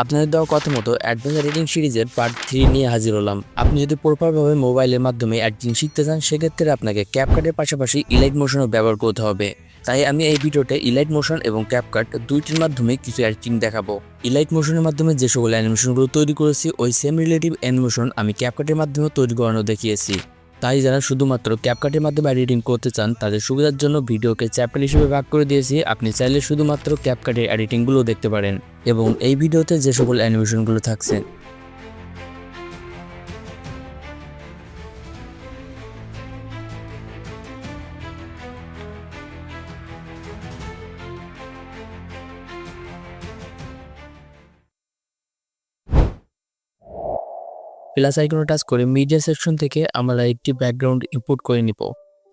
আপনাদের দেওয়া কথা মতো অ্যাডভেঞ্চার এডিটিং সিরিজের পার্ট থ্রি নিয়ে হাজির হলাম। আপনি যদি প্রপারভাবে মোবাইলের মাধ্যমে এডিটিং শিখতে চান, সেক্ষেত্রে আপনাকে ক্যাপকাটের পাশাপাশি ইলাইট মোশনও ব্যবহার করতে হবে। তাই আমি এই ভিডিওতে ইলাইট মোশন এবং ক্যাপকাট দুইটির মাধ্যমে কিছু এডিটিং দেখাবো। ইলাইট মোশনের মাধ্যমে যে সকল অ্যানিমেশনগুলো তৈরি করেছি, ওই সেম রিলেটিভ অ্যানিমেশন আমি ক্যাপকাটের মাধ্যমে তৈরি করানো দেখিয়েছি। তাই যারা শুধুমাত্র ক্যাপকাটের মাধ্যমে এডিটিং করতে চান, তাদের সুবিধার জন্য ভিডিওকে চ্যাপ্টার হিসেবে ভাগ করে দিয়েছি। আপনি চাইলে শুধুমাত্র ক্যাপকাটের এডিটিংগুলো দেখতে পারেন এবং এই ভিডিওতে যে সকল অ্যানিমেশনগুলো থাকছে প্লাস আইকনে টাচ করে মিডিয়া সেকশন থেকে আমরা একটি ব্যাকগ্রাউন্ড ইম্পোর্ট করে নিব।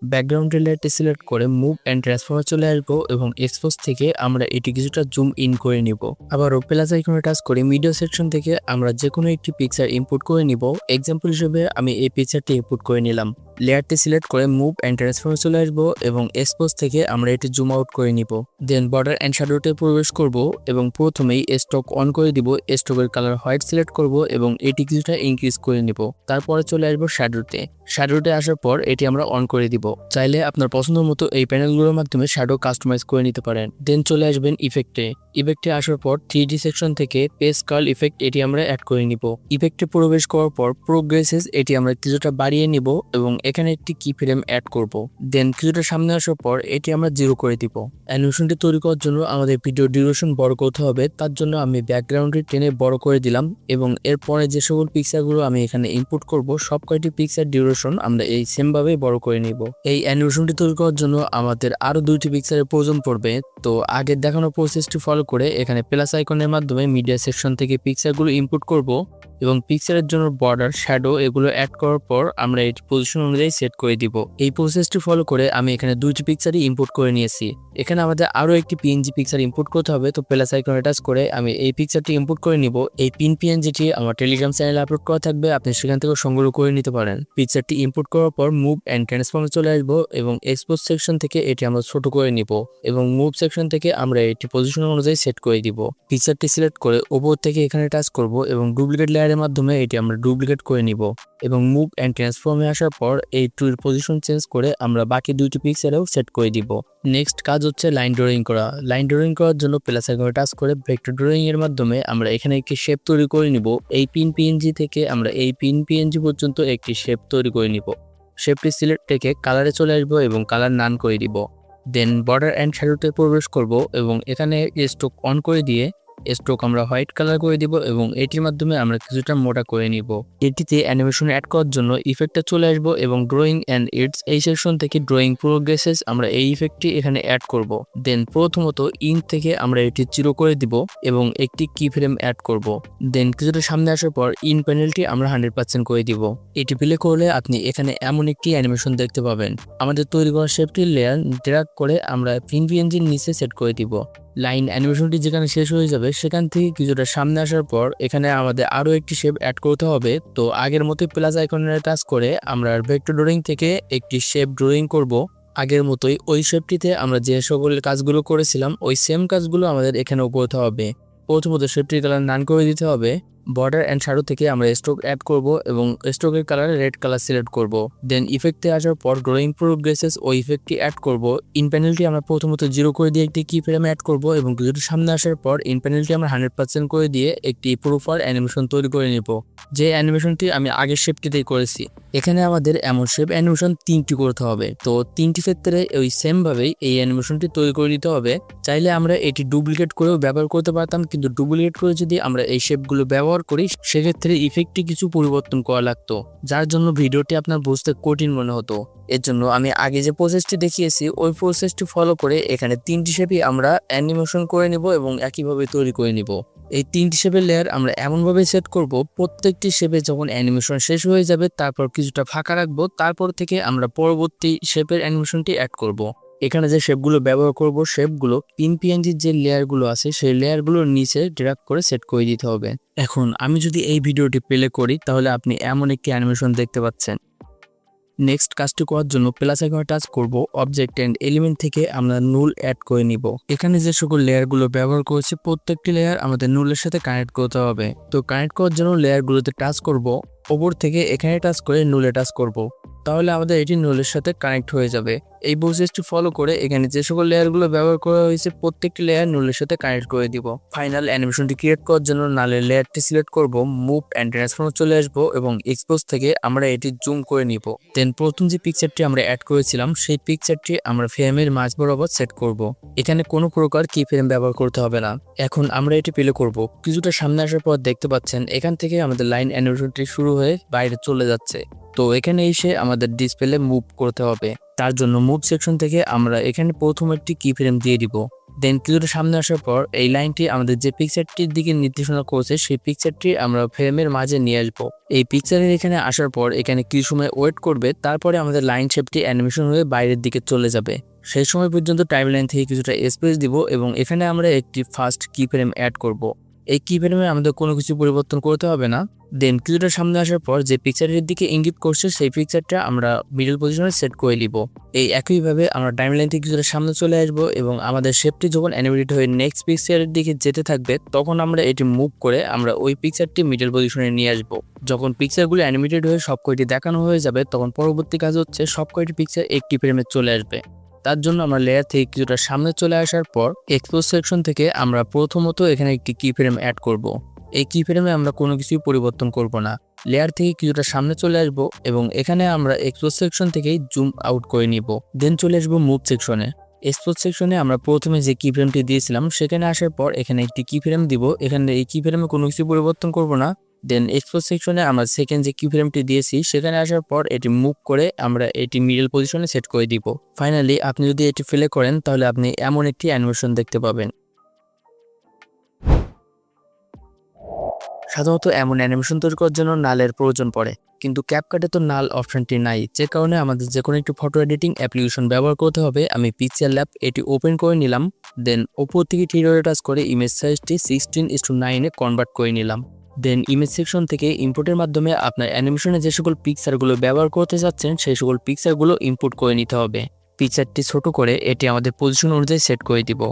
ব্যাকগ্রাউন্ড রিলেটে সিলেক্ট করে মুভ অ্যান্ড ট্রান্সফর্মার চলে আসব এবং এক্সপোজ থেকে আমরা এটি কিছুটা জুম ইন করে নিব। আবারও প্লাস আইকনে টাচ করে মিডিয়া সেকশন থেকে আমরা যে কোনো একটি পিকচার ইম্পোর্ট করে নিব। এক্সাম্পল হিসেবে আমি এই পিকচারটি ইম্পোর্ট করে নিলাম। লেয়ারটি সিলেক্ট করে মুভ অ্যান্ড ট্রান্সফর্মার চলে আসব এবং এক্সপোজ থেকে আমরা এটি জুম আউট করে নিব। দেন বর্ডার অ্যান্ড শ্যাডোতে প্রবেশ করব এবং প্রথমেই স্টক অন করে দিব। স্টকের কালার হোয়াইট সিলেক্ট করব এবং এটি কিছুটা ইনক্রিজ করে নিব। তারপরে চলে আসব শ্যাডোতে শ্যাডোতে আসার পর এটি আমরা অন করে দিব। চাইলে আপনার পছন্দ মতো এই প্যানেলগুলোর মাধ্যমে শ্যাডো কাস্টমাইজ করে নিতে পারেন। দেন চলে আসবেন ইফেক্টে ইফেক্টে আসার পর থ্রি ডি সেকশন থেকে পেস কার্ল ইফেক্ট এটি আমরা অ্যাড করে নিব। ইফেক্টে প্রবেশ করার পর প্রোগ্রেসেস এটি আমরা কিছুটা বাড়িয়ে নিব এবং এখানে একটি কি ফ্রেম অ্যাড করব। দেন কিছুটা সামনে আসার পর এটি আমরা জিরো করে দিব। অ্যানিমেশনটি তৈরি করার জন্য আমাদের ভিডিও ডিউরেশন বড় করতে হবে। তার জন্য আমি ব্যাকগ্রাউন্ডটি টেনে বড় করে দিলাম এবং এরপরে যে সকল পিকচারগুলো আমি এখানে ইনপুট করব, সব কয়টি পিকচার ডিউরেশন আমরা এই সেমভাবেই বড় করে নিব। এই অ্যানিমেশনটি তৈরি করার জন্য আমাদের আরও দুইটি পিকচারের প্রয়োজন পড়বে। তো আগের দেখানো প্রসেসটি ফলো করে এখানে প্লাস আইকনের মাধ্যমে মিডিয়া সেকশন থেকে পিকচারগুলো ইনপুট করব। এবং পিকচারের জন্য বর্ডার শ্যাডো এগুলো অ্যাড করার পর আমরা এটি পজিশন অনুযায়ী সেট করে দিব। এই প্রসেসটি ফলো করে আমি এখানে দুইটি পিকচারই ইম্পোর্ট করে নিয়েছি। এখানে আমাদের আরও একটি পিএনজি পিকচার ইম্পোর্ট করতে হবে, তো প্লাস আইকনে টাচ করে আমি এই পিকচারটি ইম্পোর্ট করে নিব। এই পিন পিএনজিটি আমার টেলিগ্রাম চ্যানেলে আপলোড করা থাকবে, আপনি সেখান থেকে সংগ্রহ করে নিতে পারেন। পিকচারটি ইম্পোর্ট করার পর মুভ অ্যান্ড ট্রান্সফর্মে চলে আসব এবং এক্সপোজ সেকশন থেকে এটি আমরা ছোট করে নিব এবং মুভ সেকশন থেকে আমরা এটি পজিশন অনুযায়ী সেট করে দিব। পিকচারটি সিলেক্ট করে ওপর থেকে এখানে টাচ করব এবং ডুপ্লিকেট লেয়ারের মাধ্যমে এটি আমরা ডুপ্লিকেট করে নিব এবং মুভ অ্যান্ড ট্রান্সফর্মে আসার পর এই টুর পজিশন চেঞ্জ করে আমরা বাকি দুইটি পিক্সেলেও সেট করে দিব। নেক্সট কাজ হচ্ছে লাইন ড্রয়িং করা। লাইন ড্রয়িং করার জন্য প্লাস আইকনে টাচ করে ভেক্টর ড্রয়িং এর মাধ্যমে আমরা এখানে একটি শেপ তৈরি করে নিব। এই পিন পিএনজি থেকে আমরা এই পিন পিএনজি পর্যন্ত একটি শেপ তৈরি করে নিব। শেপটি সিলেক্ট থেকে কালারে চলে আসব এবং কালার নান করে দিব। দেন বর্ডার অ্যান্ড শ্যাডোতে প্রবেশ করব এবং এখানে স্ট্রোক অন করে দিয়ে স্ট্রোক আমরা হোয়াইট কালার করে দিব এবং এটির মাধ্যমে আমরা কিছুটা মোটা করে নিব। এটিতে অ্যানিমেশন অ্যাড করার জন্য ইফেক্টটা চলে আসব এবং ড্রয়িং অ্যান্ড ইটস এই সেকশন থেকে ড্রয়িং প্রোগ্রেসেস আমরা এই ইফেক্টটি এখানে অ্যাড করব। দেন প্রথমত ইন থেকে আমরা এটি জিরো করে দিব এবং একটি কি ফ্রেম অ্যাড করব। দেন কিছুটা সামনে আসার পর ইন প্যানেলটি আমরা হান্ড্রেড পার্সেন্ট করে দিব। এটি প্লে করলে আপনি এখানে এমন একটি অ্যানিমেশন দেখতে পাবেন। আমাদের তৈরি করা শেপটির লেয়ার ড্র্যাগ করে আমরা পিএনজির নিচে সেট করে দিব। লাইন অ্যানিমেশনটি যেখানে শেষ হয়ে যাবে, সেখান থেকে কিছুটা সামনে আসার পর এখানে আমাদের আরও একটি শেপ অ্যাড করতে হবে। তো আগের মতোই প্লাস আইকনের টাচ করে আমরা ভেক্টর ড্রয়িং থেকে একটি শেপ ড্রয়িং করব। আগের মতোই ওই শেপটিতে আমরা যে সকল কাজগুলো করেছিলাম, ওই সেম কাজগুলো আমাদের এখানেও করতে হবে। প্রথমত শেপটির কালার নান করে দিতে হবে। বর্ডার অ্যান্ড শ্যাডো থেকে আমরা স্ট্রোক অ্যাড করব এবং স্ট্রোকের কালার রেড কালার সিলেক্ট করব। দেন ইফেক্টে আসার পর ড্রয়িং প্রোগ্রেসেস ও ইফেক্টটি অ্যাড করব। ইন প্যানেলটি আমরা প্রথমত জিরো করে দিয়ে একটি কি ফ্রেম অ্যাড করব এবং কিছুটা সামনে আসার পর ইন প্যানেলটি আমরা হান্ড্রেড পার্সেন্ট করে দিয়ে একটি প্রোফার অ্যানিমেশন তৈরি করে নেব। যে অ্যানিমেশনটি আমি আগের শেপটিতেই করেছি। এখানে আমাদের এমন শেপ অ্যানিমেশন তিনটি করতে হবে। তো তিনটি ক্ষেত্রে ওই সেমভাবেই এই অ্যানিমেশনটি তৈরি করে নিতে হবে। চাইলে আমরা এটি ডুপ্লিকেট করেও ব্যবহার করতে পারতাম, কিন্তু ডুপ্লিকেট করে যদি আমরা এই শেপগুলো ব্যবহার করি, সেক্ষেত্রে ইফেক্টটি কিছু পরিবর্তন করা লাগতো, যার জন্য ভিডিওটি আপনার বুঝতে কঠিন মনে হতো এর জন্য আমি আগে যে প্রসেসটি দেখিয়েছি, ওই প্রসেসটি ফলো করে এখানে তিনটি শেপই আমরা অ্যানিমেশন করে নিব এবং একইভাবে তৈরি করে নিব এই তিনটি শেপের লেয়ার আমরা এমনভাবে সেট করব, প্রত্যেকটি শেপে যখন অ্যানিমেশন শেষ হয়ে যাবে, তারপর কিছুটা ফাঁকা রাখব, তারপর থেকে আমরা পরবর্তী শেপের অ্যানিমেশনটি অ্যাড করব। এখানে যে শেপগুলো ব্যবহার করব, শেপগুলো পিন পিএনজির যে লেয়ারগুলো আছে, সেই লেয়ারগুলোর নিচে ড্রাগ করে সেট করে দিতে হবে। এখন আমি যদি এই ভিডিওটি প্লে করি, তাহলে আপনি এমন একটি অ্যানিমেশন দেখতে পাচ্ছেন। নেক্সট কাজটি করার জন্য প্লাস আইকনে টাচ করব অবজেক্ট অ্যান্ড এলিমেন্ট থেকে আমরা নুল অ্যাড করে নিব। এখানে যে সকল লেয়ারগুলো ব্যবহার করেছি, প্রত্যেকটি লেয়ার আমাদের নুলের সাথে কানেক্ট করতে হবে। তো কানেক্ট করার জন্য লেয়ারগুলোতে টাচ করব, ওপর থেকে এখানে টাচ করে নুলে টাচ করব। তাহলে আমাদের এটি নুলের সাথে কানেক্ট হয়ে যাবে। এই প্রসেসটি ফলো করে এখানে যে সকল লেয়ারগুলো ব্যবহার করা হয়েছে, প্রত্যেকটি লেয়ার নুলের সাথে কানেক্ট করে দিব। ফাইনাল অ্যানিমেশনটি ক্রিয়েট করার জন্য নালের লেয়ারটি সিলেক্ট করব মুভ অ্যান্ড ট্রান্সফর্ম চলে আসব এবং এক্সপোজ থেকে আমরা এটি জুম করে নিব। দেন প্রথম যে পিকচারটি আমরা অ্যাড করেছিলাম, সেই পিকচারটি আমরা ফ্রেমের মাঝ বরাবর সেট করব। এখানে কোনো প্রকার কি ফ্রেম ব্যবহার করতে হবে না। এখন আমরা এটি প্লে করব। কিছুটা সামনে আসার পর দেখতে পাচ্ছেন, এখান থেকে আমাদের লাইন অ্যানিমেশনটি শুরু হয়ে বাইরে চলে যাচ্ছে। তো এখানে এসে আমাদের ডিসপ্লে মুভ করতে হবে। তার জন্য মুভ সেকশন থেকে আমরা এখানে প্রথম একটি কি ফ্রেম দিয়ে দিব। দেন কিছুটা সামনে আসার পর এই লাইনটি আমাদের যে পিকচারটির দিকে নির্দেশনা করছে, সেই পিকচারটি আমরা ফ্রেমের মাঝে নিয়ে আসব। এই পিকচারের এখানে আসার পর এখানে কিছু সময় ওয়েট করবে, তারপরে আমাদের লাইন শেপটি অ্যানিমেশন হয়ে বাইরের দিকে চলে যাবে। সেই সময় পর্যন্ত টাইম লাইন থেকে কিছুটা স্পেস দিব এবং এখানে আমরা একটি ফার্স্ট কি ফ্রেম অ্যাড করব। এই কি ফ্রেমে আমাদের কোনো কিছু পরিবর্তন করতে হবে না। দেন কিছুটা সামনে আসার পর যে পিকচারের দিকে ইঙ্গিত করছে, সেই পিকচারটা আমরা মিডল পজিশনে সেট করে নিব। এই একইভাবে আমরা টাইম লাইন থেকে কিছুটা সামনে চলে আসব এবং আমাদের শেপটি যখন অ্যানিমেটেড হয়ে নেক্সট পিকচারের দিকে যেতে থাকবে, তখন আমরা এটি মুভ করে আমরা ওই পিকচারটি মিডল পজিশনে নিয়ে আসব। যখন পিকচারগুলো অ্যানিমেটেড হয়ে সব কয়টি দেখানো হয়ে যাবে, তখন পরবর্তী কাজ হচ্ছে সব কয়টি পিকচার একটি ফ্রেমে চলে আসবে। তার জন্য আমরা লেয়ার থেকে কিছুটা সামনে চলে আসার পর এক্সপোজ সেকশন থেকে আমরা প্রথমত এখানে একটি কি ফ্রেম অ্যাড করব। এই কি ফ্রেমে আমরা কোনো কিছুই পরিবর্তন করব না। লেয়ার থেকে কিছুটা সামনে চলে আসব এবং এখানে আমরা এক্সপোজ সেকশন থেকেই জুম আউট করে নিব। দেন চলে আসব মুভ সেকশনে এক্সপোজ সেকশনে আমরা প্রথমে যে কি ফ্রেমটি দিয়েছিলাম, সেখানে আসার পর এখানে একটি কি ফ্রেম দিব। এখানে এই কি ফ্রেমে কোনো কিছু পরিবর্তন করব না। দেন এক্সপোজ সেকশনে আমরা সেকেন্ড যে কি ফ্রেমটি দিয়েছি, সেখানে আসার পর এটি মুভ করে আমরা এটি মিডল পজিশনে সেট করে দিব। ফাইনালি আপনি যদি এটি ফেলে করেন, তাহলে আপনি এমন একটি অ্যানিমেশন দেখতে পাবেন। সাধারণত এমন অ্যানিমেশন তৈরি করার জন্য নালের প্রয়োজন পড়ে। কিন্তু ক্যাপকাটে তো নাল অপশনটি নাই। যে কারণে আমাদের যে কোনো একটি ফটো এডিটিং অ্যাপ্লিকেশন ব্যবহার করতে হবে। আমি পিকচার ল্যাব এটি ওপেন করে নিলাম। দেন ওপর থেকে টিরিয়রে টাচ করে ইমেজ সাইজটি সিক্সটিন ইস টু নাইনে কনভার্ট করে নিলাম। দেন ইমেজ সেকশন থেকে ইম্পোর্টের মাধ্যমে আপনার অ্যানিমেশনে যে সকল পিকচারগুলো ব্যবহার করতে যাচ্ছেন, সেই সকল পিকচারগুলো ইম্পোর্ট করে নিতে হবে। পিকচারটি ছোট করে এটি আমাদের পজিশন অনুযায়ী সেট করে দিব।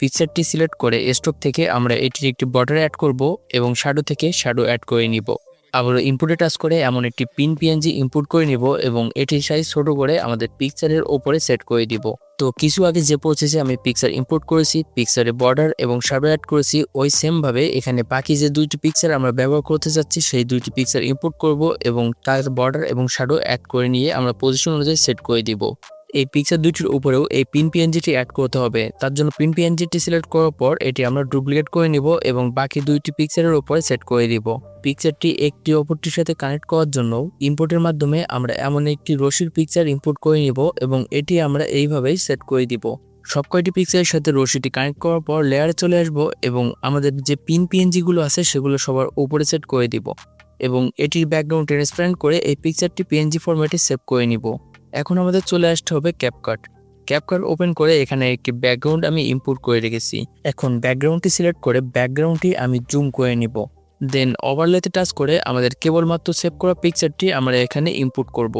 পিকচারটি সিলেক্ট করে স্টক থেকে আমরা এটির একটি বর্ডার অ্যাড করব এবং শ্যাডো থেকে শ্যাডো অ্যাড করে নিব। আবারও ইনপুটে টাচ করে এমন একটি পিন পিএনজি ইনপুট করে নিব এবং এটির সাইজ ছোট করে আমাদের পিকচারের ওপরে সেট করে দিব। তো কিছু আগে যে প্রসেসে আমি পিকচার ইম্পোর্ট করেছি পিকচারে বর্ডার এবং শ্যাডো অ্যাড করেছি, ওই সেমভাবে এখানে বাকি যে দুইটি পিকচার আমরা ব্যবহার করতে যাচ্ছি, সেই দুইটি পিকচার ইম্পোর্ট করব এবং তার বর্ডার এবং শ্যাডো অ্যাড করে নিয়ে আমরা পজিশন অনুযায়ী সেট করে দিব। এই পিকচার দুইটির উপরেও এই পিন পিএনজিটি অ্যাড করতে হবে। তার জন্য পিন পিএনজিটি সিলেক্ট করার পর এটি আমরা ডুপ্লিকেট করে নিব এবং বাকি দুইটি পিকচারের উপরে সেট করে দিব। পিকচারটি একটি অপরটির সাথে কানেক্ট করার জন্য ইম্পোর্টের মাধ্যমে আমরা এমন একটি রশির পিকচার ইম্পোর্ট করে নিব এবং এটি আমরা এইভাবেই সেট করে দিব। সব কয়টি পিকচারের সাথে রশিটি কানেক্ট করার পর লেয়ারে চলে আসব এবং আমাদের যে পিন পিএনজিগুলো আছে সেগুলো সবার উপরে সেট করে দিব এবং এটির ব্যাকগ্রাউন্ড ট্রান্সপারেন্ট করে এই পিকচারটি পিএনজি ফরম্যাটে সেভ করে নিব। এখন আমাদের চলে আসতে হবে ক্যাপকাট ক্যাপকাট ওপেন করে এখানে একটি ব্যাকগ্রাউন্ড আমি ইম্পোর্ট করে রেখেছি। এখন ব্যাকগ্রাউন্ডটি সিলেক্ট করে ব্যাকগ্রাউন্ডটি আমি জুম করে নিব। দেন ওভারলেতে টাচ করে আমাদের কেবলমাত্র সেভ করা পিকচারটি আমরা এখানে ইম্পোর্ট করব।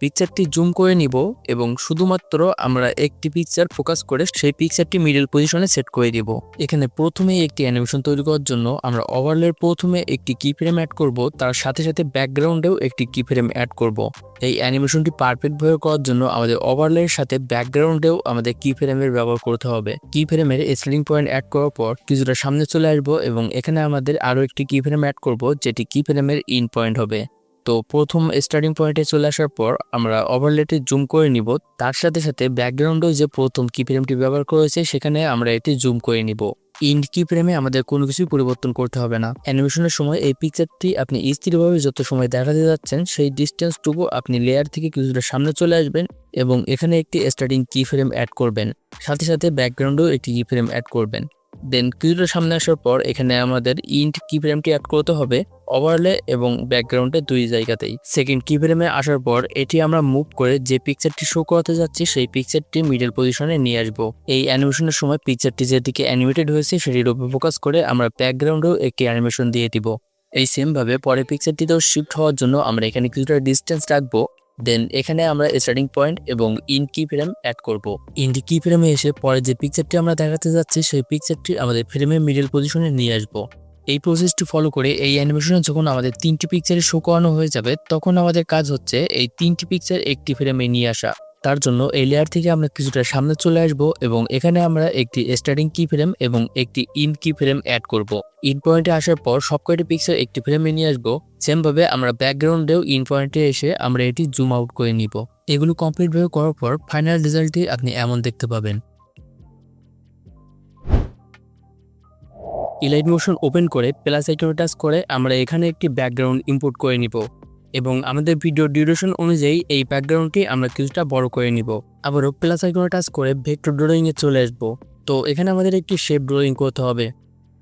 পিকচারটি জুম করে নিব এবং শুধুমাত্র আমরা একটি পিকচার ফোকাস করে সেই পিকচারটি মিডল পজিশনে সেট করে দিব। এখানে প্রথমে একটি অ্যানিমেশন তৈরি করার জন্য আমরা ওভারলের প্রথমে একটি কি ফ্রেম অ্যাড করব, তার সাথে সাথে ব্যাকগ্রাউন্ডেও একটি কি ফ্রেম অ্যাড করব। এই অ্যানিমেশনটি পারফেক্ট ভাবে করার জন্য আমাদের ওভারলের সাথে ব্যাকগ্রাউন্ডেও আমাদের কি ফ্রেমের ব্যবহার করতে হবে। কি ফ্রেমের স্টার্টিং পয়েন্ট অ্যাড করার পর কিছুটা সামনে চলে আসব এবং এখানে আমাদের আরও একটি কি ফ্রেম অ্যাড করব, যেটি কি ফ্রেমের ইন পয়েন্ট হবে। তো প্রথম স্টার্টিং পয়েন্টে চলে আসার পর আমরা ওভারলেটি জুম করে নিব। তার সাথে সাথে ব্যাকগ্রাউন্ডেও যে প্রথম কি ফ্রেমটি ব্যবহার করেছে সেখানে আমরা এটি জুম করে নিব। ইন্ড কি ফ্রেমে আমাদের কোনো কিছুই পরিবর্তন করতে হবে না। অ্যানিমেশনের সময় এই পিকচারটি আপনি স্থিরভাবে যত সময় দেখাতে যাচ্ছেন, সেই ডিস্টেন্সটুকু আপনি লেয়ার থেকে কিছুটা সামনে চলে আসবেন এবং এখানে একটি স্টার্টিং কি ফ্রেম অ্যাড করবেন। সাথে সাথে ব্যাকগ্রাউন্ডেও একটি কি ফ্রেম অ্যাড করবেন। দেন কিছুটা সামনে আসার পর এখানে আমাদের ইন্ট কি ফ্রেমটি অ্যাড করতে হবে ওভারলে এবং ব্যাকগ্রাউন্ডে দুই জায়গাতেই। সেকেন্ড কি ফ্রেমে আসার পর এটি আমরা মুভ করে যে পিকচারটি শো করাতে যাচ্ছি, সেই পিকচারটি মিডল পজিশনে নিয়ে আসব। এই অ্যানিমেশনের সময় পিকচারটি যেদিকে অ্যানিমেটেড হয়েছে, সেটির উপর ফোকাস করে আমরা ব্যাকগ্রাউন্ডেও একটি অ্যানিমেশন দিয়ে দিব। এই সেমভাবে পরে পিকচারটিতেও শিফট হওয়ার জন্য আমরা এখানে কিছুটা ডিস্টেন্স রাখব। দেন এখানে আমরা স্টার্টিং পয়েন্ট এবং ইন কি ফ্রেম অ্যাড করব। ইন কি ফ্রেমে এসে পরে যে পিকচারটি আমরা দেখাতে যাচ্ছি, সেই পিকচারটি আমাদের ফ্রেমের মিডল পজিশনে নিয়ে আসব। এই প্রসেসটি ফলো করে এই অ্যানিমেশনে যখন আমাদের তিনটি পিকচারে শো করানো হয়ে যাবে, তখন আমাদের কাজ হচ্ছে এই তিনটি পিকচার একটি ফ্রেমে নিয়ে আসা। তার জন্য এই লেয়ার থেকে আমরা কিছুটা সামনে চলে আসব এবং এখানে আমরা একটি স্টার্টিং কি ফ্রেম এবং একটি ইন কি ফ্রেম অ্যাড করব ইন পয়েন্টে আসার পর সব সবকটি পিকচার একটি ফ্রেমে নিয়ে আসব। সেমভাবে আমরা ব্যাকগ্রাউন্ডেও ইন পয়েন্টে এসে আমরা এটি জুম আউট করে নিব। এগুলো কমপ্লিটভাবে করার পর ফাইনাল রেজাল্টটি আপনি এমন দেখতে পাবেন। ইলাইট মোশন ওপেন করে প্লাস আইকনে টাচ করে আমরা এখানে একটি ব্যাকগ্রাউন্ড ইম্পোর্ট করে নিব। এবং আমাদের ভিডিও ডিউরেশন অনুযায়ী এই ব্যাকগ্রাউন্ডটি আমরা কিছুটা বড় করে নিব। আবারও প্লাস আইকনে টাচ করে ভেক্টর ড্রয়িংয়ে চলে আসব। তো এখানে আমাদের একটি শেপ ড্রয়িং করতে হবে।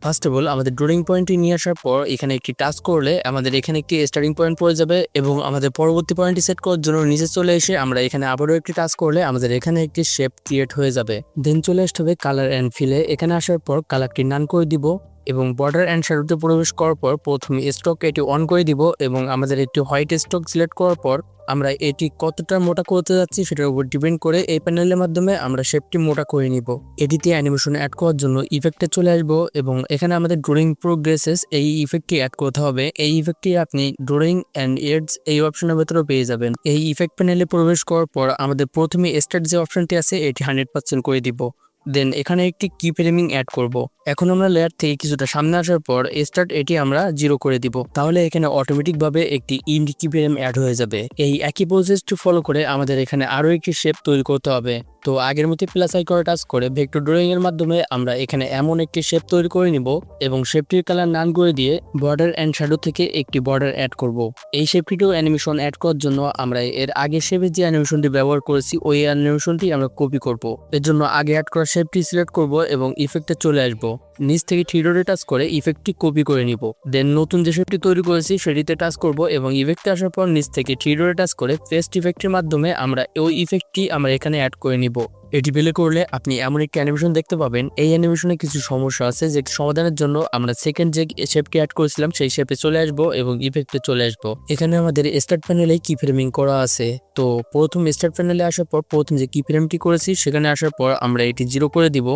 ফার্স্ট অফ অল আমাদের ড্রয়িং পয়েন্টটি নিয়ে আসার পর এখানে একটি টাচ করলে আমাদের এখানে একটি স্টার্টিং পয়েন্ট পড়ে যাবে এবং আমাদের পরবর্তী পয়েন্টটি সেট করার জন্য নিচে চলে এসে আমরা এখানে আবারও একটি টাচ করলে আমাদের এখানে একটি শেপ ক্রিয়েট হয়ে যাবে। দেন চলে আসতে হবে কালার অ্যান্ড ফিলে এখানে আসার পর কালারটি নান করে দিব। এবং বর্ডার অ্যান্ড শ্যাডোতে প্রবেশ করার পর প্রথমে স্টক এটি অন করে দিব এবং আমাদের একটি হোয়াইট স্টক সিলেক্ট করার পর আমরা এটি কতটা মোটা করতে যাচ্ছি সেটার উপর ডিপেন্ড করে এই প্যানেলের মাধ্যমে আমরা শেপটি মোটা করে নিব। এটিতে অ্যানিমেশন অ্যাড করার জন্য ইফেক্টে চলে আসব এবং এখানে আমাদের ড্রয়িং প্রোগ্রেসেস এই ইফেক্টটি অ্যাড করতে হবে। এই ইফেক্টটি আপনি ড্রয়িং অ্যান্ড এডস এই অপশনের ভেতরেও পেয়ে যাবেন। এই ইফেক্ট প্যানেলে প্রবেশ করার পর আমাদের প্রথমে স্টার্ট যে অপশনটি আছে এটি হান্ড্রেড পার্সেন্ট করে দিব। দেন এখানে একটি কি ফ্রেমিং অ্যাড করব। এখন আমরা লেয়ার থেকে কিছুটা সামনে আসার পর স্টার্ট এটি আমরা জিরো করে দিব। তাহলে এখানে অটোমেটিকভাবে একটি ইন্ড কি ফ্রেম অ্যাড হয়ে যাবে। এই একই প্রসেসটি ফলো করে আমাদের এখানে আরও একটি শেপ তৈরি করতে হবে। তো আগের মতো প্লাস আইকনে টাচ করে ভেক্টর ড্রয়িং এর মাধ্যমে আমরা এখানে এমন একটি শেপ তৈরি করে নিব এবং শেপটির কালার নান করে দিয়ে বর্ডার অ্যান্ড শ্যাডো থেকে একটি বর্ডার অ্যাড করব। এই শেপটিতেও অ্যানিমেশন অ্যাড করার জন্য আমরা এর আগে শেপের যে অ্যানিমেশনটি ব্যবহার করেছি, ওই অ্যানিমেশনটি আমরা কপি করব। এর জন্য আগে অ্যাড করা শেপটি সিলেক্ট করব এবং ইফেক্টে চলে আসব। নিচ থেকে থ্রিডোরে টাচ করে ইফেক্টটি কপি করে নিব। দেন নতুন যে শেপটি তৈরি করেছি, সেটিতে টাচ করব এবং ইফেক্টে আসার পর নিচ থেকে থ্রিডোরে টাচ করে ফেস্ট ইফেক্টের মাধ্যমে আমরা ওই ইফেক্টটি আমরা এখানে অ্যাড করে নিব। এটি প্লে করলে আপনি এমন একটি অ্যানিমেশন দেখতে পাবেন। এই অ্যানিমেশনে কিছু সমস্যা আছে যে সমাধানের জন্য আমরা সেকেন্ড যে শেপকে অ্যাড করেছিলাম, সেই শেপে চলে আসব এবং ইফেক্টে চলে আসব। এখানে আমাদের স্টার্ট প্যানেলে কি ফ্রেমিং করা আছে। তো প্রথম স্টার্ট প্যানেলে আসার পর প্রথম যে কি ফ্রেমটি করেছি, সেখানে আসার পর আমরা এটি জিরো করে দিব।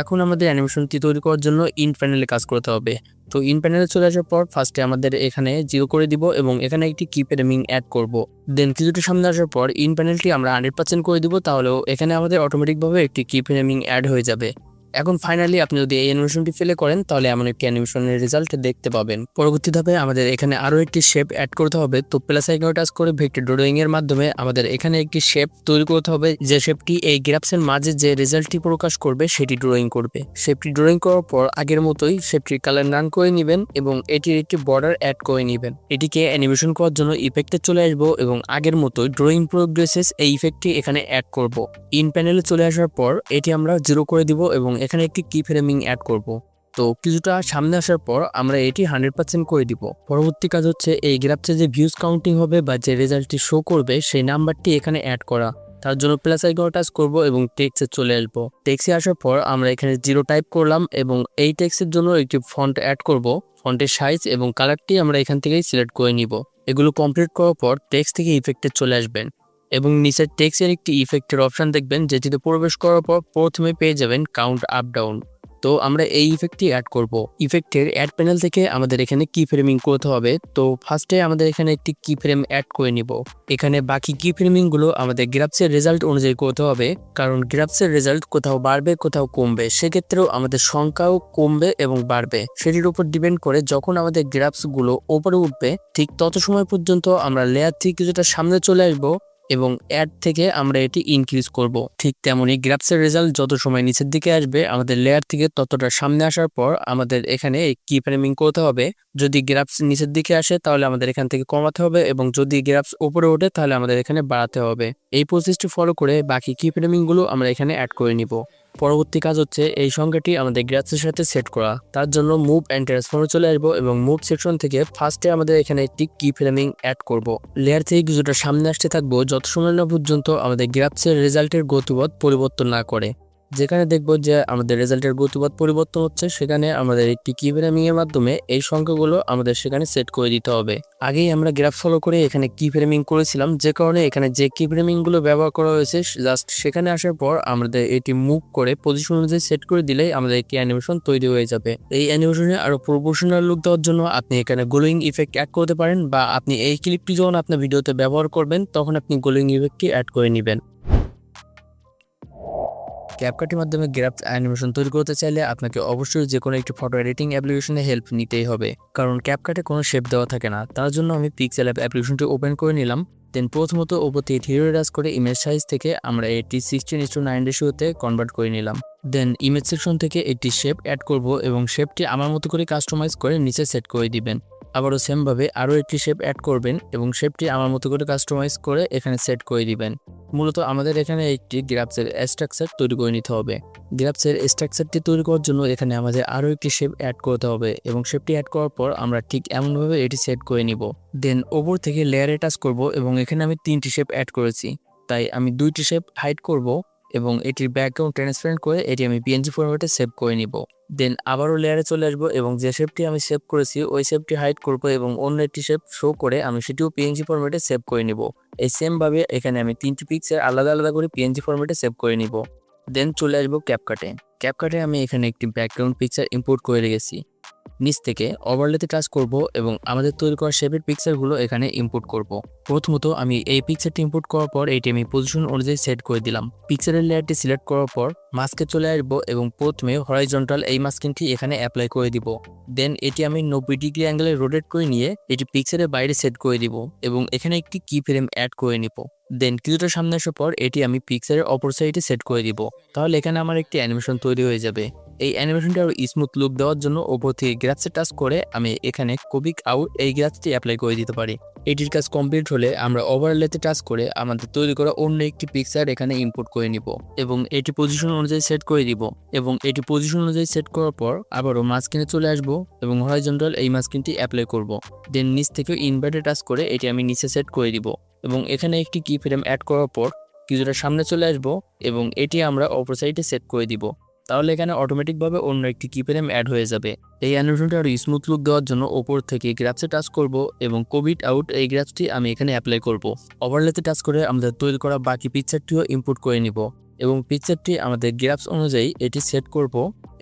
এখন আমাদের অ্যানিমেশনটি তৈরি করার জন্য ইন প্যানেলে কাজ করতে হবে। তো ইন প্যানেলে চলে আসার পর ফার্স্টে আমাদের এখানে জিরো করে দিব এবং এখানে একটি কি মিং অ্যাড করব। দেন কিছুটা সামনে আসার পর ইন প্যানেলটি আমরা হান্ড্রেড পার্সেন্ট করে দিব, তাহলেও এখানে আমাদের অটোমেটিকভাবে একটি কি মিং অ্যাড হয়ে যাবে। এখন ফাইনালি আপনি যদি এই অ্যানিমেশনটি ফেলে করেন, তাহলে এমন একটি অ্যানিমেশনের রেজাল্ট দেখতে পাবেন। পরবর্তী ধাপে আমাদের এখানে আরও একটি শেপ অ্যাড করতে হবে। তো প্লাস আইকনে টাচ করে ভেক্টর ড্রয়িং এর মাধ্যমে আমাদের এখানে একটি শেপ তৈরি করতে হবে, যে শেপটি এই গ্রাফসের মাঝে যে রেজাল্টটি প্রকাশ করবে, সেটি ড্রয়িং করবে। শেপটি ড্রয়িং করার পর আগের মতোই শেপটির কালার রান করে নেবেন এবং এটির একটি বর্ডার অ্যাড করে নেবেন। এটিকে অ্যানিমেশন করার জন্য ইফেক্টে চলে আসব এবং আগের মতোই ড্রয়িং প্রোগ্রেসেস এই ইফেক্টটি এখানে অ্যাড করব। ইন প্যানেলে চলে আসার পর এটি আমরা জিরো করে দিব এবং এখানে একটি কি ফ্রেমিং অ্যাড করব। তো কিছুটা সামনে আসার পর আমরা এটি হান্ড্রেড পার্সেন্ট করে দিব। পরবর্তী কাজ হচ্ছে এই গ্রাফতে যে ভিউজ কাউন্টিং হবে বা যে রেজাল্টটি শো করবে, সেই নাম্বারটি এখানে অ্যাড করা। তার জন্য প্লাস আইকন টাচ করব এবং টেক্সে চলে আসব। টেক্সে আসার পর আমরা এখানে জিরো টাইপ করলাম এবং এই টেক্সের জন্য একটি ফন্ট অ্যাড করব। ফন্টের সাইজ এবং কালারটি আমরা এখান থেকেই সিলেক্ট করে নিব। এগুলো কমপ্লিট করার পর টেক্স থেকে ইফেক্টে চলে আসবেন। এবং নিচের টেক্সের একটি ইফেক্টের অপশন দেখবেন, যেটিতে প্রবেশ করার পর প্রথমে পেয়ে যাবেন কাউন্ট আপ ডাউন তো আমরা এই ইফেক্টটি অ্যাড করব। ইফেক্টের অ্যাড প্যানেল থেকে আমাদের এখানে কি ফ্রেমিং করতে হবে। তো ফার্স্টে আমাদের এখানে একটি কি ফ্রেম অ্যাড করে নিব। এখানে বাকি কি ফ্রেমিংগুলো আমাদের গ্রাফসের রেজাল্ট অনুযায়ী করতে হবে। কারণ গ্রাফসের রেজাল্ট কোথাও বাড়বে, কোথাও কমবে। সেক্ষেত্রেও আমাদের সংখ্যাও কমবে এবং বাড়বে। সেটির উপর ডিপেন্ড করে যখন আমাদের গ্রাফসগুলো ওপরে উঠবে, ঠিক তত সময় পর্যন্ত আমরা লেয়ার থেকে কিছুটা সামনে চলে আসব। এবং অ্যাড থেকে আমরা এটি ইনক্রিজ করব। ঠিক তেমনই গ্রাফসের রেজাল্ট যত সময় নিচের দিকে আসবে, আমাদের লেয়ার থেকে ততটা সামনে আসার পর আমাদের এখানে কি ফ্রেমিং করতে হবে। যদি গ্রাফস নিচের দিকে আসে, তাহলে আমাদের এখান থেকে কমাতে হবে এবং যদি গ্রাফস উপরে ওঠে, তাহলে আমাদের এখানে বাড়াতে হবে। এই প্রসেসটি ফলো করে বাকি কি ফ্রেমিংগুলো আমরা এখানে অ্যাড করে নিব। পরবর্তী কাজ হচ্ছে এই সংখ্যাটি আমাদের গ্রাফসের সাথে সেট করা। তার জন্য মুভ অ্যান্ড ট্রান্সফর্মে চলে আসব এবং মুভ সেকশন থেকে ফার্স্টে আমাদের এখানে একটি কি ফ্রেমিং অ্যাড করব। লেয়ার থেকে কিছুটা সামনে আসতে থাকব, যত সময় না পর্যন্ত আমাদের গ্রাফসের রেজাল্টের গতিপথ পরিবর্তন না করে। যেখানে দেখব যে আমাদের রেজাল্টের গতিপথ পরিবর্তন হচ্ছে, সেখানে আমাদের একটি কি ফ্রেমিং এর মাধ্যমে এই সংখ্যাগুলো আমাদের সেখানে সেট করে দিতে হবে। আগেই আমরা গ্রাফ ফলো করে এখানে কি ফ্রেমিং করেছিলাম, যে কারণে এখানে যে কি ফ্রেমিংগুলো ব্যবহার করা হয়েছে জাস্ট সেখানে আসার পর আমাদের এটি মুভ করে পজিশন অনুযায়ী সেট করে দিলেই আমাদের একটি অ্যানিমেশন তৈরি হয়ে যাবে। এই অ্যানিমেশনে আরও প্রফেশনাল লুক দেওয়ার জন্য আপনি এখানে গ্লোয়িং ইফেক্ট অ্যাড করতে পারেন, বা আপনি এই ক্লিপটি যখন আপনার ভিডিওতে ব্যবহার করবেন, তখন আপনি গ্লোয়িং ইফেক্টটি অ্যাড করে নেবেন। ক্যাপকাটের মাধ্যমে গ্রাফ অ্যানিমেশন তৈরি করতে চাইলে আপনাকে অবশ্যই যে কোনো একটি ফটো এডিটিং অ্যাপ্লিকেশনে হেল্প নিতেই হবে। কারণ ক্যাপকাটে কোনো শেপ দেওয়া থাকে না। তার জন্য আমি পিক্সেল অ্যাপ অ্যাপ্লিকেশনটি ওপেন করে নিলাম। দেন প্রথমত ওপর থেকে থ্রি রাজ করে ইমেজ সাইজ থেকে আমরা এটি সিক্সটিন ইস টু নাইন রেশিওতে কনভার্ট করে নিলাম। দেন ইমেজ সেকশন থেকে একটি শেপ অ্যাড করব এবং শেপটি আমার মতো করে কাস্টমাইজ করে নিচে সেট করে দিবেন। আবারও সেমভাবে আরও একটি শেপ অ্যাড করবেন এবং শেপটি আমার মতো করে কাস্টমাইজ করে এখানে সেট করে দিবেন। মূলত আমাদের এখানে একটি গ্রাফসের স্ট্রাকচার তৈরি করে নিতে হবে। গ্রাফসের স্ট্রাকচারটি তৈরি করার জন্য এখানে আমাদের আরও একটি শেপ অ্যাড করতে হবে এবং শেপটি অ্যাড করার পর আমরা ঠিক এমনভাবে এটি সেট করে নিব। দেন ওপর থেকে লেয়ারে টাচ করব এবং এখানে আমি তিনটি শেপ অ্যাড করেছি। তাই আমি দুইটি শেপ হাইড করব। এবং এটির ব্যাকগ্রাউন্ড ট্রান্সপারেন্ট করে এটি আমি পিএনজি ফরম্যাটে সেভ করে নিব। দেন আবারও লেয়ারে চলে আসব এবং যে শেপটি আমি সেভ করেছি, ওই শেপটি হাইড করব এবং অন্য একটি শেপ শো করে আমি সেটিও পিএনজি ফরম্যাটে সেভ করে নিব। এই সেমভাবে এখানে আমি তিনটি পিকচার আলাদা আলাদা করে পিএনজি ফরম্যাটে সেভ করে নিব। দেন চলে আসব ক্যাপকাটে ক্যাপকাটে আমি এখানে একটি ব্যাকগ্রাউন্ড পিকচার ইম্পোর্ট করে রেখেছি। নিচ থেকে ওভারলেতে টাচ করব এবং আমাদের তৈরি করা শেপের পিকচারগুলো এখানে ইম্পোর্ট করব। প্রথমত আমি এই পিকচারটি ইম্পোর্ট করার পর এটি আমি পজিশন অনুযায়ী সেট করে দিলাম। পিকচারের লেয়ারটি সিলেক্ট করার পর মাস্কে চলে আসব এবং প্রথমে হরাইজন্টাল এই মাস্কিনটি এখানে অ্যাপ্লাই করে দিব। দেন এটি আমি নব্বই ডিগ্রি অ্যাঙ্গেলে রোটেট করে নিয়ে এটি পিকচারের বাইরে সেট করে দিব এবং এখানে একটি কি ফ্রেম অ্যাড করে নিব। দেন কিছুটা সামনে আসার পর এটি আমি পিকচারের অপর সাইডে সেট করে দিব। তাহলে এখানে আমার একটি অ্যানিমেশন তৈরি হয়ে যাবে। এই অ্যানিমেশনটি আরও স্মুথ লুক দেওয়ার জন্য ওপর থেকে গ্রাফসে টাচ করে আমি এখানে কবিক আউট এই গ্রাফসটি অ্যাপ্লাই করে দিতে পারি। এটির কাজ কমপ্লিট হলে আমরা ওভারলেতে টাচ করে আমাদের তৈরি করা অন্য একটি পিকচার এখানে ইম্পোর্ট করে নিব এবং এটি পজিশন অনুযায়ী সেট করে দিব এবং এটি পজিশন অনুযায়ী সেট করার পর আবারও মাঝখানে চলে আসব এবং হরাইজন্টাল এই মাঝখানটি অ্যাপ্লাই করব। দেন নিচ থেকে ইনভার্টে টাচ করে এটি আমি নিচে সেট করে দিব এবং এখানে একটি কি ফ্রেম অ্যাড করার পর কিছুটা সামনে চলে আসব এবং এটি আমরা অপর সাইডে সেট করে দিব। তাহলে এখানে অটোমেটিকভাবে অন্য একটি কি ফ্রেম অ্যাড হয়ে যাবে। এই অ্যানিমেশনটা আরও স্মুথ লুক দেওয়ার জন্য ওপর থেকে গ্রাফসে টাচ করব এবং কোভিড আউট এই গ্রাফসটি আমি এখানে অ্যাপ্লাই করব। ওভারলেতে টাচ করে আমাদের তৈরি করা বাকি পিকচারটিও ইম্পোর্ট করে নিব এবং পিকচারটি আমাদের গ্রাফস অনুযায়ী এটি সেট করব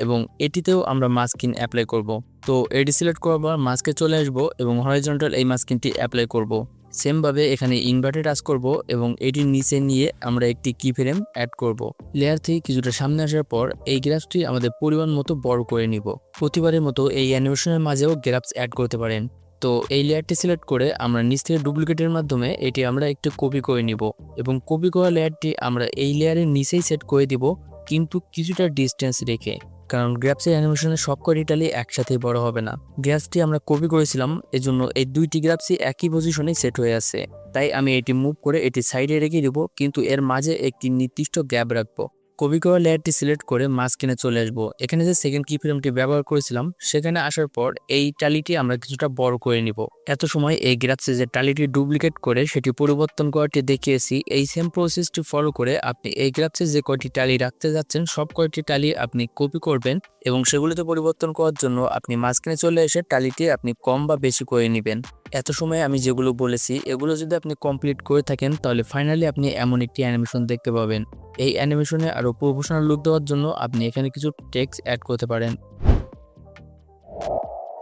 এবং এটিতেও আমরা মাস্কিন অ্যাপ্লাই করব। তো এটি সিলেক্ট করার পর মাস্কে চলে আসব এবং হরাইজন্টাল এই মাস্কিনটি অ্যাপ্লাই করব। সেমভাবে এখানে ইনভার্টে টাচ করব এবং এটির নিচে নিয়ে আমরা একটি কি ফ্রেম অ্যাড করব। লেয়ার থেকে কিছুটা সামনে আসার পর এই গ্রাফসটি আমাদের পরিমাণ মতো বড় করে নিব। প্রতিবারের মতো এই অ্যানিমেশনের মাঝেও গ্রাফস অ্যাড করতে পারেন। তো এই লেয়ারটি সিলেক্ট করে আমরা নিচ থেকে ডুপ্লিকেটের মাধ্যমে এটি আমরা একটু কপি করে নিব এবং কপি করা লেয়ারটি আমরা এই লেয়ারের নিচেই সেট করে দিব, কিন্তু কিছুটা ডিস্টেন্স রেখে। কারণ গ্র্যাপসের অ্যানিমেশনের সব কটি একসাথেই একসাথে বড় হবে না। গ্র্যাপসটি আমরা কপি করেছিলাম, এজন্য এই দুইটি গ্রাফসই একই পজিশনে সেট হয়ে আছে। তাই আমি এটি মুভ করে এটি সাইডে রেখে দেবো, কিন্তু এর মাঝে একটি নির্দিষ্ট গ্যাপ রাখব। কপি করা লেয়ারটি সিলেক্ট করে মাঝখানে চলে আসব। এখানে যে সেকেন্ড কি ফ্রেমটি ব্যবহার করেছিলাম, সেখানে আসার পর এই টালিটি আমরা কিছুটা বড় করে নিব। এত সময় এই গ্রাফসে যে টালিটি ডুপ্লিকেট করে সেটি পরিবর্তন করাটি দেখিয়েছি। এই সেম প্রসেসটি ফলো করে আপনি এই গ্রাফসে যে কয়টি টালি রাখতে যাচ্ছেন, সব কয়টি টালি আপনি কপি করবেন। এবং সেগুলিতে পরিবর্তন করার জন্য আপনি মাঝখানে চলে এসে টালিটি আপনি কম বা বেশি করে নেবেন। এত সময় আমি যেগুলো বলেছি, এগুলো যদি আপনি কমপ্লিট করে থাকেন, তাহলে ফাইনালি আপনি এমন একটি অ্যানিমেশন দেখতে পাবেন। এই অ্যানিমেশনে আরও প্রফেশনাল লুক দেওয়ার জন্য আপনি এখানে কিছু টেক্সট অ্যাড করতে পারেন।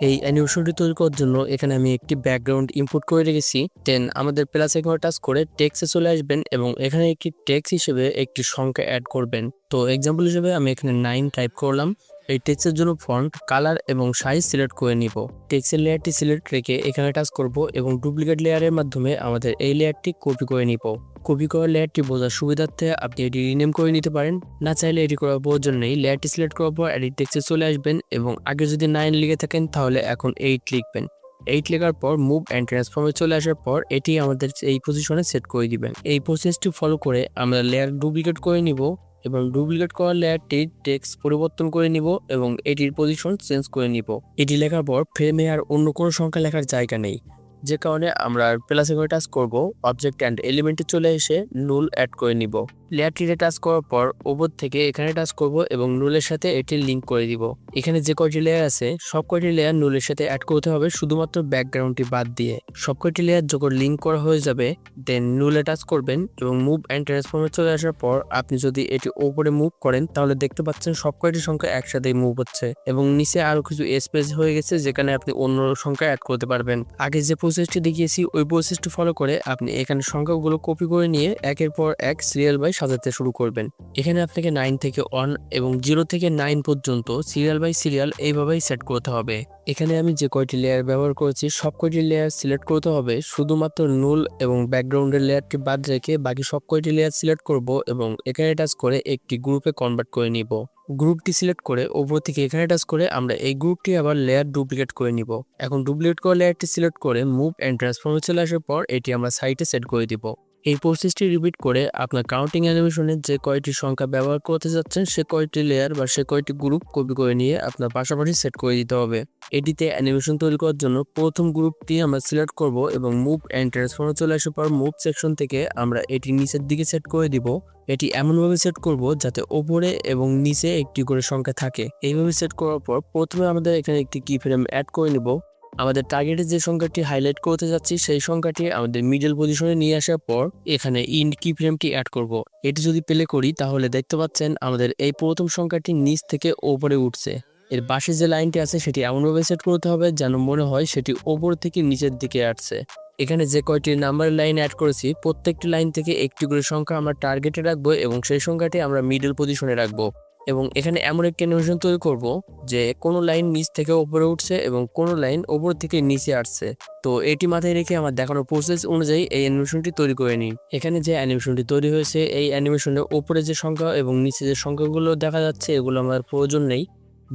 এই অ্যানিমেশনটি তৈরি করার জন্য এখানে আমি একটি ব্যাকগ্রাউন্ড ইনপুট করে রেখেছি। দেন আমাদের প্লাস এখানে টাচ করে টেক্সে চলে আসবেন এবং এখানে একটি টেক্সট হিসেবে একটি সংখ্যা অ্যাড করবেন। তো এক্সাম্পল হিসেবে আমি এখানে নাইন টাইপ করলাম। এই টেক্সের জন্য ফন্ট, কালার এবং সাইজ সিলেক্ট করে নিব। টেক্সের লেয়ারটি সিলেক্ট রেখে এখানে টাচ করব এবং ডুপ্লিকেট লেয়ারের মাধ্যমে আমাদের এই লেয়ারটি কপি করে নিব। কপি করা লেয়ারটি বোঝার সুবিধার্থে আপনি এটি রিনেম করে নিতে পারেন। না চাইলে এটি করার প্রয়োজন নেই। লেয়ারটি সিলেক্ট করার পর এডিট টেক্সে চলে আসবেন এবং আগে যদি নাইন লিখে থাকেন তাহলে এখন এইট লিখবেন। এইট লেখার পর মুভ অ্যান্ড ট্রান্সফর্মে চলে আসার পর এটি আমাদের এই পজিশনে সেট করে দিবেন। এই প্রসেসটি ফলো করে আমরা লেয়ার ডুপ্লিকেট করে নিব। এবং ডুপ্লিকেট করা লেয়ারটির টেক্সট পরিবর্তন করে নিব এবং এটির পজিশন চেঞ্জ করে নিব। এটি লেখার পর ফ্রেমে আর অন্য কোনো সংখ্যা লেখার জায়গা নেই। যে কারণে আমরা প্লাসে করে টাচ করব অবজেক্ট অ্যান্ড এলিমেন্টে চলে এসে নুল অ্যাড করে নিব। লেয়ারটিতে টাচ করার পর ওপর থেকে এখানে টাচ করব এবং নুলের সাথে এটি লিঙ্ক করে দিব। এখানে যে কয়টি লেয়ার আছে, সব কয়টি লেয়ার নুলের সাথে অ্যাড করতে হবে শুধুমাত্র ব্যাকগ্রাউন্ডটি বাদ দিয়ে। সব কয়টি লেয়ার যখন লিঙ্ক করা হয়ে যাবে দেন নুলে টাচ করবেন এবং মুভ অ্যান্ড ট্রান্সফর্মে চলে আসার পর আপনি যদি এটি ওপরে মুভ করেন, তাহলে দেখতে পাচ্ছেন সব কয়টি সংখ্যা একসাথেই মুভ হচ্ছে এবং নিচে আরও কিছু স্পেস হয়ে গেছে যেখানে আপনি অন্য সংখ্যা অ্যাড করতে পারবেন। আগে যে প্রসেসটি দেখিয়েছি, ওই প্রসেসটি ফলো করে আপনি এখানে সংখ্যাগুলো কপি করে নিয়ে একের পর এক সিরিয়াল বাই সাজাতে শুরু করবেন। এখানে আপনাকে নাইন থেকে ওয়ান এবং জিরো থেকে নাইন পর্যন্ত সিরিয়াল বাই সিরিয়াল এইভাবেই সেট করতে হবে। এখানে আমি যে কয়টি লেয়ার ব্যবহার করেছি, সব কয়টি লেয়ার সিলেক্ট করতে হবে। শুধুমাত্র নুল এবং ব্যাকগ্রাউন্ডের লেয়ারটি বাদ রেখে বাকি সব কয়টি লেয়ার সিলেক্ট করব এবং এখানে টাচ করে একটি গ্রুপে কনভার্ট করে নিব। গ্রুপটি সিলেক্ট করে ওপর থেকে এখানে টাচ করে আমরা এই গ্রুপটি আবার লেয়ার ডুপ্লিকেট করে নিব। এখন ডুপ্লিকেট করা লেয়ারটি সিলেক্ট করে মুভ অ্যান্ড ট্রান্সফর্মে চলে আসার পর এটি আমরা সাইটে সেট করে দিব। এই প্রসেসটি রিপিট করে আপনার কাউন্টিং অ্যানিমেশনের যে কয়টি সংখ্যা ব্যবহার করতে যাচ্ছেন, সে কয়টি লেয়ার বা সে কয়টি গ্রুপ কপি করে নিয়ে আপনার পাশাপাশি সেট করে দিতে হবে। এটিতে অ্যানিমেশন তৈরি করার জন্য প্রথম গ্রুপটি আমরা সিলেক্ট করব এবং মুভ অ্যান্ড ট্রান্সফর্মে চলে আসার পর মুভ সেকশন থেকে আমরা এটি নিচের দিকে সেট করে দিব। এটি এমনভাবে সেট করব যাতে ওপরে এবং নিচে একটি করে সংখ্যা থাকে। এইভাবে সেট করার পর প্রথমে আমাদের এখানে একটি কি ফ্রেম অ্যাড করে নিব। আমাদের টার্গেটে যে সংখ্যাটি হাইলাইট করতে যাচ্ছি, সেই সংখ্যাটি আমাদের মিডল পজিশনে নিয়ে আসার পর এখানে ইন কি ফ্রেমটি অ্যাড করব। এটি যদি প্লে করি, তাহলে দেখতে পাচ্ছেন আমাদের এই প্রথম সংখ্যাটি নিচ থেকে ওপরে উঠছে। এর পাশে যে লাইনটি আছে, সেটি এমনভাবে সেট করতে হবে যেন মনে হয় সেটি ওপর থেকে নিচের দিকে আসছে। এখানে যে কয়টি নাম্বার লাইন অ্যাড করেছি, প্রত্যেকটি লাইন থেকে একটি করে সংখ্যা আমরা টার্গেটে রাখব এবং সেই সংখ্যাটি আমরা মিডল পজিশনে রাখব। এবং এখানে এমন একটি অ্যানিমেশন তৈরি করব যে কোনো লাইন নিচ থেকে উপরে উঠছে এবং কোনো লাইন ওপর থেকে নিচে আসছে। তো এটি মাথায় রেখে আমার দেখানোর প্রসেস অনুযায়ী এই অ্যানিমেশনটি তৈরি করে নিন। এখানে যে অ্যানিমেশনটি তৈরি হয়েছে, এই অ্যানিমেশনের উপরে যে সংখ্যা এবং নিচে যে সংখ্যাগুলো দেখা যাচ্ছে, এগুলো আমার প্রয়োজন নেই।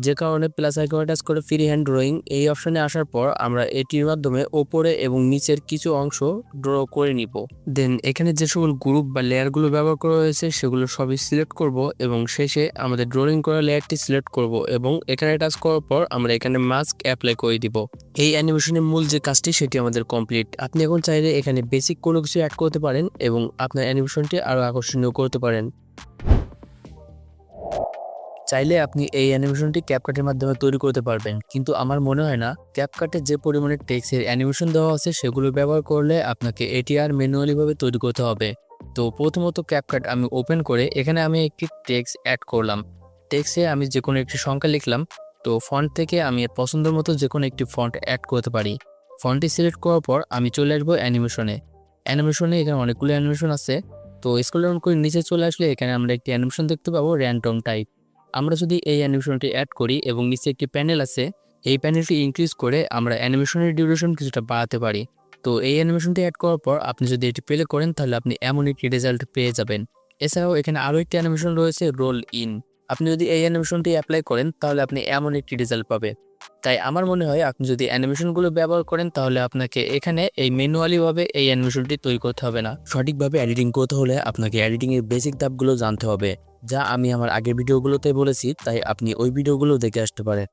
যে কারণে প্লাস আইকনে টাচ করে ফ্রি হ্যান্ড ড্রয়িং এই অপশনে আসার পর আমরা এটির মাধ্যমে ওপরে এবং নিচের কিছু অংশ ড্র করে নিব। দেন এখানে যে সকল গ্রুপ বা লেয়ারগুলো ব্যবহার করা হয়েছে সেগুলো সবই সিলেক্ট করব এবং শেষে আমাদের ড্রয়িং করা লেয়ারটি সিলেক্ট করব এবং এখানে টাচ করার পর আমরা এখানে মাস্ক অ্যাপ্লাই করে দিব। এই অ্যানিমেশনের মূল যে কাজটি সেটি আমাদের কমপ্লিট আপনি এখন চাইলে এখানে বেসিক কোনো কিছু অ্যাড করতে পারেন এবং আপনার অ্যানিমেশনটি আরও আকর্ষণীয় করতে পারেন। চাইলে আপনি এই অ্যানিমেশনটি ক্যাপকাটের মাধ্যমে তৈরি করতে পারবেন। কিন্তু আমার মনে হয় না ক্যাপকাটে যে পরিমাণে টেক্সের অ্যানিমেশন দেওয়া আছে, সেগুলো ব্যবহার করলে আপনাকে এটি আর ম্যানুয়ালিভাবে তৈরি করতে হবে। তো প্রথমত ক্যাপকাট আমি ওপেন করে এখানে আমি একটি টেক্সট অ্যাড করলাম। টেক্সে আমি যে কোনো একটি সংখ্যা লিখলাম। তো ফন্ট থেকে আমি এর পছন্দের মতো যে কোনো একটি ফন্ট অ্যাড করতে পারি। ফন্টটি সিলেক্ট করার পর আমি চলে আসব অ্যানিমেশনে অ্যানিমেশনে এখানে অনেকগুলো অ্যানিমেশন আছে। তো স্কুল করে নিচে চলে আসলে এখানে আমরা একটি অ্যানিমেশন দেখতে পাবো র্যান্ডম টাইপ আমরা যদি এই অ্যানিমেশনটি অ্যাড করি এবং নিচে একটি প্যানেল আছে, এই প্যানেলটি ইনক্রিজ করে আমরা অ্যানিমেশনের ডিউরেশন কিছুটা বাড়াতে পারি। তো এই অ্যানিমেশনটি অ্যাড করার পর আপনি যদি এটি প্লে করেন, তাহলে আপনি এমন একটি রেজাল্ট পেয়ে যাবেন। এছাড়াও এখানে আরও একটি অ্যানিমেশন রয়েছে রোল ইন আপনি যদি এই অ্যানিমেশনটি অ্যাপ্লাই করেন, তাহলে আপনি এমন একটি রেজাল্ট পাবে তাই আমার মনে হয় আপনি যদি অ্যানিমেশনগুলো ব্যবহার করেন, তাহলে আপনাকে এখানে এই ম্যানুয়ালিভাবে এই অ্যানিমেশনটি তৈরি করতে হবে না। সঠিকভাবে এডিটিং করতে হলে আপনাকে এডিটিংয়ের বেসিক ধাপগুলো জানতে হবে। যা আমি আমার আগের ভিডিওগুলোতে বলেছি তাই আপনি ওই ভিডিওগুলো দেখে আসতে পারেন।